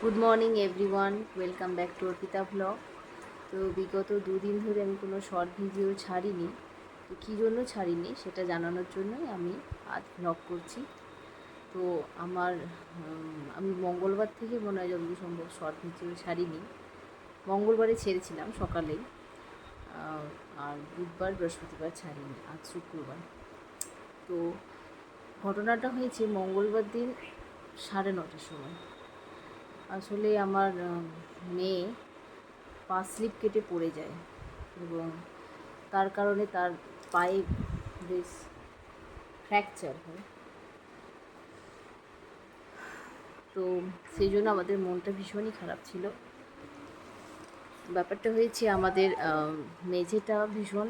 Good morning everyone welcome back to Arpita blog তো বিগত দুদিন ধরে আমি কোনো শর্ট ভিডিও ছাড়িনি। তো কী জন্য ছাড়িনি সেটা জানানোর জন্যই আমি আজ ব্লগ করছি। তো আমার আমি মঙ্গলবার থেকে মনে হয় যতদূর সম্ভব শর্ট ভিডিও ছাড়িনি। মঙ্গলবারে ছেড়েছিলাম সকালেই। আর বুধবার, বৃহস্পতিবার ছাড়িনি, আজ শুক্রবার। তো ঘটনাটা হয়েছে মঙ্গলবার দিন সাড়ে নটার সময়। আসলে আমার মেয়ে পা স্লিপ কেটে পড়ে যায় এবং তার কারণে তার পায়ে বেশ ফ্র্যাকচার হয়। তো সেই জন্য আমাদের মনটা ভীষণই খারাপ ছিল। ব্যাপারটা হয়েছে আমাদের মেঝেটা ভীষণ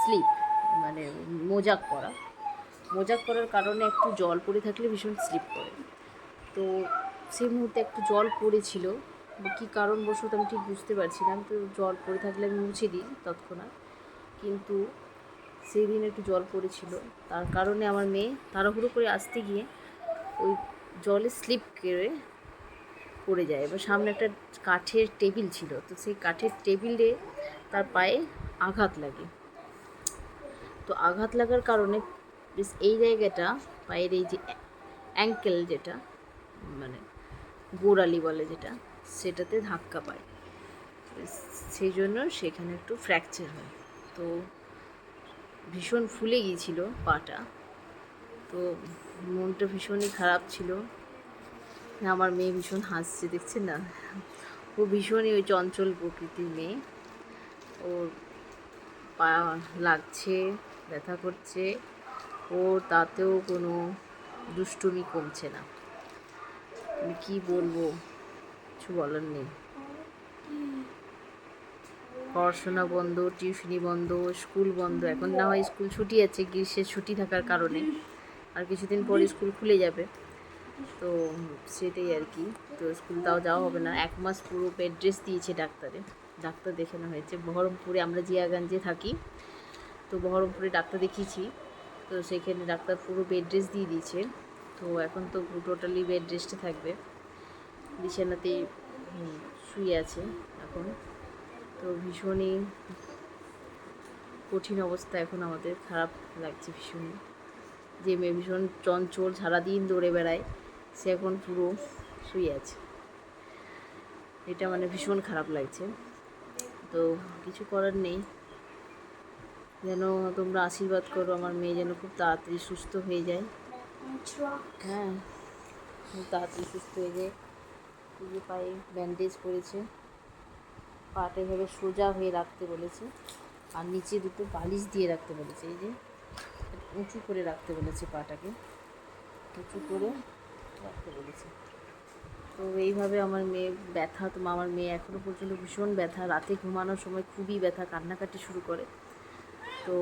স্লিপ মানে মোজাক করা। মোজাক করার কারণে একটু জল পড়ে থাকলে ভীষণ স্লিপ করে। তো সেই মুহূর্তে একটু জল পড়েছিল। কী কারণবশত আমি ঠিক বুঝতে পারছিলাম তো জল পড়ে থাকলে আমি মুছে দিই তৎক্ষণাৎ। কিন্তু সেই দিন একটু জল পড়েছিল। তার কারণে আমার মেয়ে তাড়াহুড়ো করে আসতে গিয়ে ওই জলে স্লিপ করে পড়ে যায়। এবার সামনে একটা কাঠের টেবিল ছিল। তো সেই কাঠের টেবিলে তার পায়ে আঘাত লাগে। তো আঘাত লাগার কারণে এই জায়গাটা, পায়ের এই যে অ্যাঙ্কেল যেটা মানে গোড়ালি বলে যেটা, সেটাতে ধাক্কা পায়। সেই জন্য সেখানে একটু ফ্র্যাকচার হয়। তো ভীষণ ফুলে গিয়েছিল পাটা। তো মনটা ভীষণই খারাপ ছিল। আমার মেয়ে ভীষণ হাসছে, দেখছেন না? ও ভীষণই ওই চঞ্চল প্রকৃতির মেয়ে। ওর পা লাগছে, ব্যথা করছে। ও তাতেও কোনো দুষ্টুমি কমছে না। আমি কী বলব? কিছু বলার নেই। পড়াশোনা বন্ধ, টিউশনি বন্ধ, স্কুল বন্ধ। এখন না হয় স্কুল ছুটি আছে গ্রীষ্মের ছুটি থাকার কারণে। আর কিছুদিন পরে স্কুল খুলে যাবে। তো সেটাই আর কি। তো স্কুল তাও যাওয়া হবে না। এক মাস পুরো বেড রেস্ট দিয়েছে ডাক্তারে। ডাক্তার দেখানো হয়েছে। বহরমপুরে আমরা জিয়াগঞ্জে থাকি। তো বহরমপুরে ডাক্তার দেখিয়েছি। তো সেখানে ডাক্তার পুরো বেড রেস্ট দিয়ে দিয়েছে। তো এখন তো টোটালি বেড রেস্টে থাকবে। বিছানাতেই শুয়ে আছে এখন। তো ভীষণই কঠিন অবস্থা এখন আমাদের, খারাপ লাগছে ভীষণই। যে মেয়ে ভীষণ চঞ্চল, সারাদিন দৌড়ে বেড়ায়, সে এখন পুরো শুয়ে আছে। এটা মানে ভীষণ খারাপ লাগছে। তো কিছু করার নেই। যেন তোমরা আশীর্বাদ করো, আমার মেয়ে যেন খুব তাড়াতাড়ি সুস্থ হয়ে যায়। হ্যাঁ তাড়াতাড়ি সুস্থ হয়ে যায় যে পায়ে ব্যান্ডেজ করেছে পাটা এভাবে সোজা হয়ে রাখতে বলেছে আর নিচে দুটো বালিশ দিয়ে রাখতে বলেছে। এই যে উঁচু করে রাখতে বলেছে পাটাকে। উঁচু করে রাখতে বলেছে। তো এইভাবে আমার মেয়ে ব্যথা, তো আমার মেয়ে এখনও পর্যন্ত ভীষণ ব্যথা। রাতে ঘুমানোর সময় খুবই ব্যথা, কান্নাকাটি শুরু করে। তো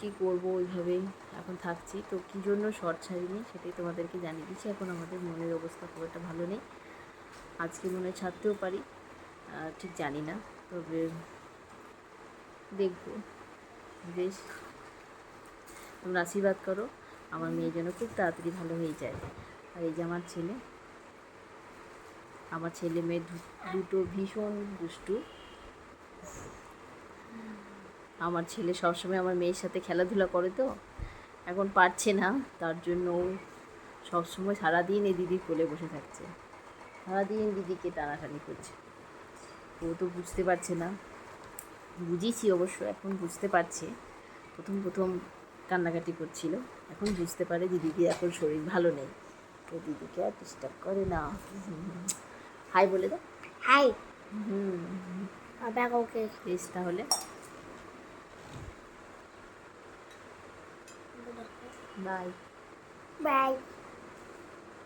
কি করব ওইভাবেই এখন থাকছি। তো কী জন্য শর্ট ছাড়িনি সেটাই তোমাদেরকে জানিয়ে দিচ্ছি। এখন আমাদের মনের অবস্থা খুব একটা ভালো নেই। আজকে মনে হয় ছাড়তেও পারি। ঠিক জানি না। তবে দেখব। বেশ। তোমরা আশীর্বাদ করো। আমার মেয়ে যেন খুব তাড়াতাড়ি ভালো হয়ে যায়। আর এই যে আমার ছেলে আমার ছেলে মেয়ে দুটো ভীষণ দুষ্টু। আমার ছেলে সবসময় আমার মেয়ের সাথে খেলাধুলা করে তো। এখন পারছে না তার জন্য ও সবসময় সারাদিন এই দিদির কোলে বসে থাকছে। সারাদিন দিদিকে টানাটানি করছে। ও তো বুঝতে পারছে না। বুঝিয়েছি অবশ্য এখন বুঝতে পারছে। প্রথম প্রথম কান্নাকাটি করছিল। এখন বুঝতে পারে দিদিকে এখন শরীর ভালো নেই। তো দিদিকে আর ডিস্টার্ব করে না। হাই বলে দাও। হাই। হুম। বেশ তাহলে। Bye. Bye.